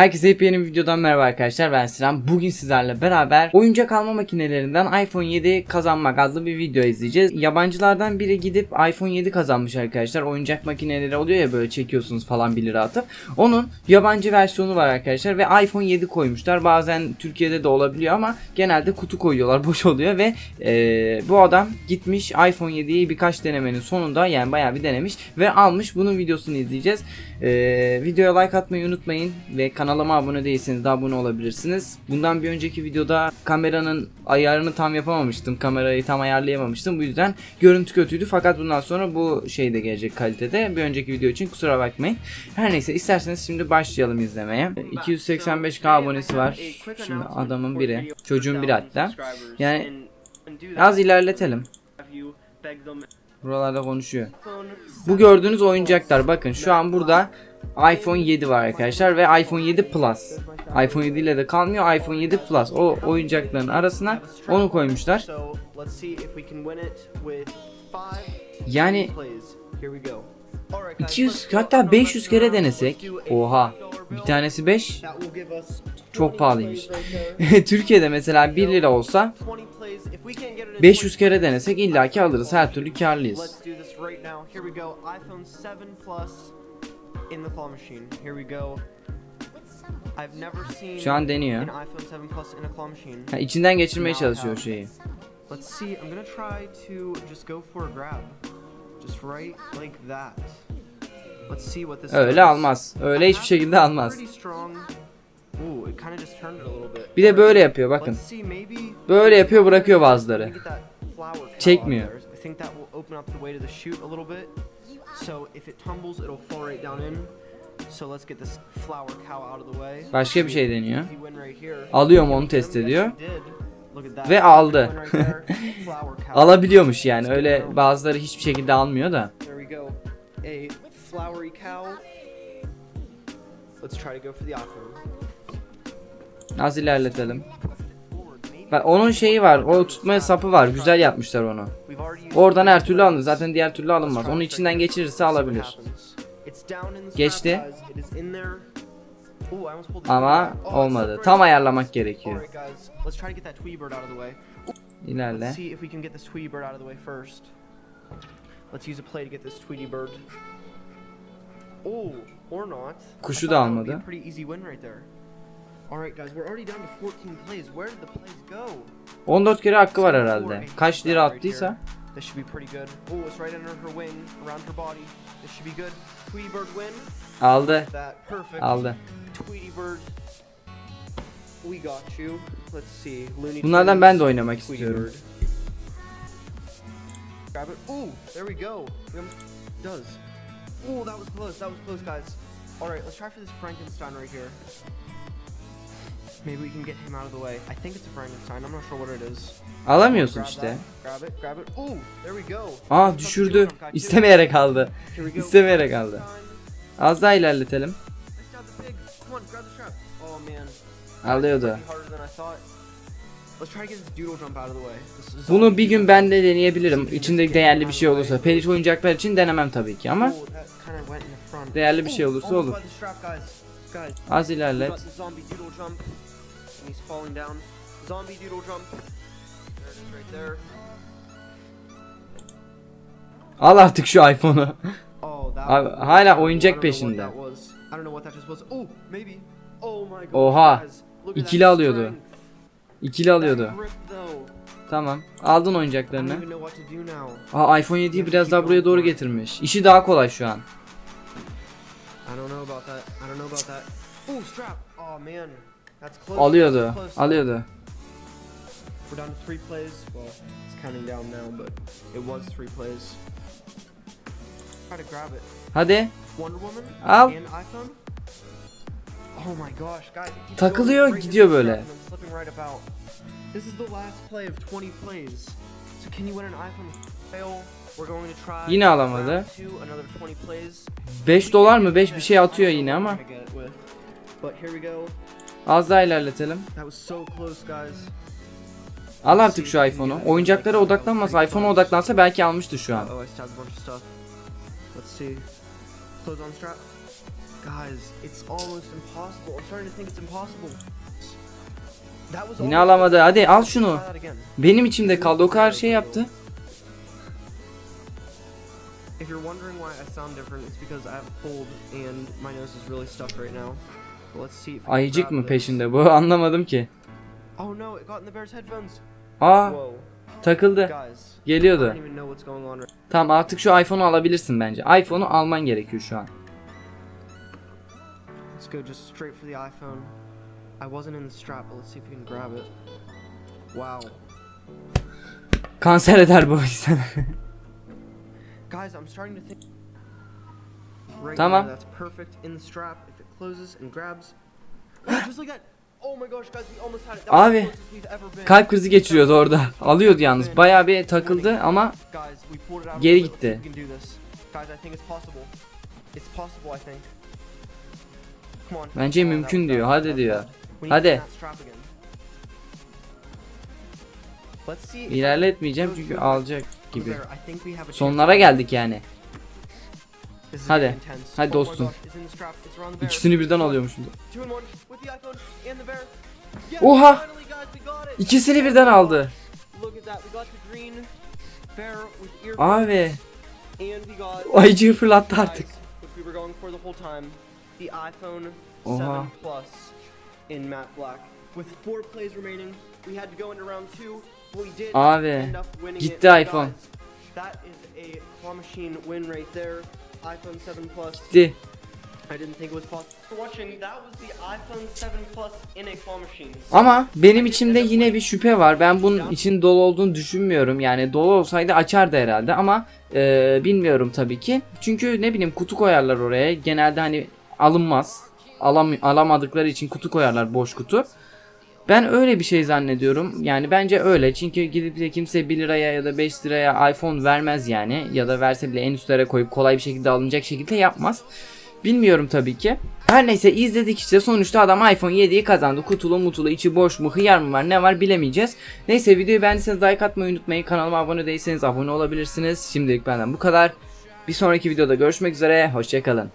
Herkese yepyeni bir videodan merhaba arkadaşlar ben Sinan. Bugün sizlerle beraber oyuncak alma makinelerinden iPhone 7 kazanmak adlı bir video izleyeceğiz. Yabancılardan biri gidip iPhone 7 kazanmış arkadaşlar. Oyuncak makineleri oluyor ya böyle çekiyorsunuz falan 1 lira atıp. Onun yabancı versiyonu var arkadaşlar ve iPhone 7 koymuşlar. Bazen Türkiye'de de olabiliyor ama genelde kutu koyuyorlar boş oluyor ve eee, bu adam gitmiş iPhone 7'yi birkaç denemenin sonunda yani bayağı bir denemiş ve almış. Bunun videosunu izleyeceğiz. Eee, videoya like atmayı unutmayın ve kanalıma abone değilseniz de abone olabilirsiniz. Bundan bir önceki videoda kameranın ayarını tam yapamamıştım. Kamerayı tam ayarlayamamıştım. Bu yüzden görüntü kötüydü. Fakat bundan sonra bu şey de gelecek kalitede. Bir önceki video için kusura bakmayın. Her neyse isterseniz şimdi başlayalım izlemeye. 285k abonesi var. Şimdi adamın biri. Çocuğun biri hatta. Yani az ilerletelim. Buralarda konuşuyor. Bu gördüğünüz oyuncaklar bakın şu an burada iPhone 7 var arkadaşlar ve iPhone 7 Plus. iPhone 7 ile de kalmıyor iPhone 7 Plus. O oyuncakların arasına onu koymuşlar. Yani 200 hatta 500 kere denesek. Oha. Bir tanesi 5. Çok pahalıymış. Türkiye'de mesela 1 lira olsa 500 kere denesek illaki alırız. Her türlü karlıyız. Let's do this right now. Here we go. iPhone 7 Plus in the claw machine. Here we go. I've never seen Şu an deniyor. an iPhone 7 Plus in a claw machine. Ha, içinden geçirmeye çalışıyor şeyi. Let's see. I'm gonna try to just go for a grab. Just right like that. Let's see what this Öyle does. almaz. Öyle hiçbir şekilde almaz. Bir de böyle yapıyor bakın. Böyle yapıyor bırakıyor bazıları. Çekmiyor. Başka bir şey deniyor. Easy win right here. Alıyor mu onu test ediyor. Ve aldı. Alabiliyormuş yani. Öyle bazıları hiçbir şekilde almıyor da. Let's try to go for the iPhone. Az ilerletelim. Bak onun şeyi var. O tutmaya sapı var. Güzel yapmışlar onu. Oradan her türlü alınır. Zaten diğer türlü alınmaz. Onu içinden geçirirse alabilir. Geçti. Ama olmadı. Tam ayarlamak gerekiyor. İlerle. Oh. Kuşu da almadı. Alright guys, we're already down to 14 plays. Where did the plays go? 14 kere hakkı var herhalde. Kaç lira attıysa. This should be pretty good. Oh, it's right under her wing, around her body. This should be good. Tweety bird win. Aldı. That perfect. Aldı. Tweety bird. We got you. Let's see. Looney Bunlardan ben de oynamak istiyorum. Grab it. Ooh, there we go. Does. Ooh, that was close. That was close, guys. All right, let's try for this Frankenstein right here. Maybe we can get him out of the way. I think it's a Frankenstein. I'm not sure what it is. Alamıyorsun işte. Grab it. Grab it. Ooh, there we go. Aa düşürdü. İstemeyerek aldı. İstemeyerek aldı. Az daha ilerletelim. Oh. Alıyordu. Bunu bir gün ben de deneyebilirim. İçinde değerli bir şey olursa. Peluş oyuncaklar için denemem tabii ki ama değerli bir şey olursa olur. Az ilerlet. Al artık şu iPhone'u. Oh, Abi, hala oyuncak peşinde. Oh. Oh. Oha. İkili alıyordu. İkili alıyordu. Tamam. Aldın oyuncaklarını. Aa iPhone 7'yi biraz daha buraya doğru getirmiş. İşi daha kolay şu an. I don't know about that. I don't know about that. Oh, strap. Oh man, that's close. Alıyordu. That's close. Alıyordu. We're down to three plays. Well, it's counting down now, but it was three plays. Try to grab it. Hadi. Wonder Woman Al. and iPhone. Oh my gosh, guys! Takılıyor, gidiyor böyle. This is the last play of 20 plays. So can you win an iPhone? Fail. Yine alamadı. round two, another 20 plays. 5 dolar mı? 5 bir şey atıyor yine ama. Az daha ilerletelim. Al artık şu iPhone'u. Oyuncaklara odaklanmasa, iPhone'a odaklansa belki almıştı şu an. Oh, Yine alamadı. Hadi al şunu. Benim içimde kaldı. O kadar şey yaptı. If you're wondering why I sound different, it's because I have a cold and my nose is really stuffed right now. But let's see if I can Ayıcık grab mı this. peşinde bu? Anlamadım ki. Oh no, it got in the bear's headphones. Aa Whoa, takıldı. guys. I Geliyordu. don't even know what's going on right Tamam artık şu iPhone'u alabilirsin bence. iPhone'u alman gerekiyor şu an. Let's go just straight for the iPhone. I wasn't in the strap, but let's see if we can grab it. Wow. Kanser eder bu insan. Guys, I'm starting to think. Right Tamam. there, that's perfect in the strap. If it closes and grabs. Oh, just like that. Oh Abi. Kalp krizi geçiriyordu orada. Alıyordu yalnız. Bayağı bir takıldı ama Geri gitti. Bence mümkün diyor, hadi diyor. Hadi. ilerletmeyeceğim çünkü alacak gibi. Sonlara geldik yani. Hadi. Hadi dostum. İkisini birden alıyormuşum. Oha! İkisini birden aldı. Abi ayıcığı fırlattı artık. which we were going for the whole time. The iPhone 7 Oha. Plus in matte black. With four plays remaining, we had to go into round two. We did Abi, end up winning gitti it. iPhone. Guys, that is a claw machine win right there. iPhone 7 Plus. Gitti. I didn't think it was possible. For watching, that was the iPhone 7 Plus in a claw machine. Ama benim içimde yine bir şüphe var. Ben bunun için dolu olduğunu düşünmüyorum. Yani dolu olsaydı açardı herhalde ama e, bilmiyorum tabii ki. Çünkü ne bileyim kutu koyarlar oraya. Genelde hani alınmaz. Alam alamadıkları için kutu koyarlar boş kutu. Ben öyle bir şey zannediyorum. Yani bence öyle. Çünkü gidip de kimse 1 liraya ya da 5 liraya iPhone vermez yani. Ya da verse bile en üstlere koyup kolay bir şekilde alınacak şekilde yapmaz. Bilmiyorum tabii ki. Her neyse izledik işte sonuçta adam iPhone 7'yi kazandı. Kutulu mutulu içi boş mu hıyar mı var ne var bilemeyeceğiz. Neyse videoyu beğendiyseniz like atmayı unutmayın. Kanalıma abone değilseniz abone olabilirsiniz. Şimdilik benden bu kadar. Bir sonraki videoda görüşmek üzere. Hoşçakalın.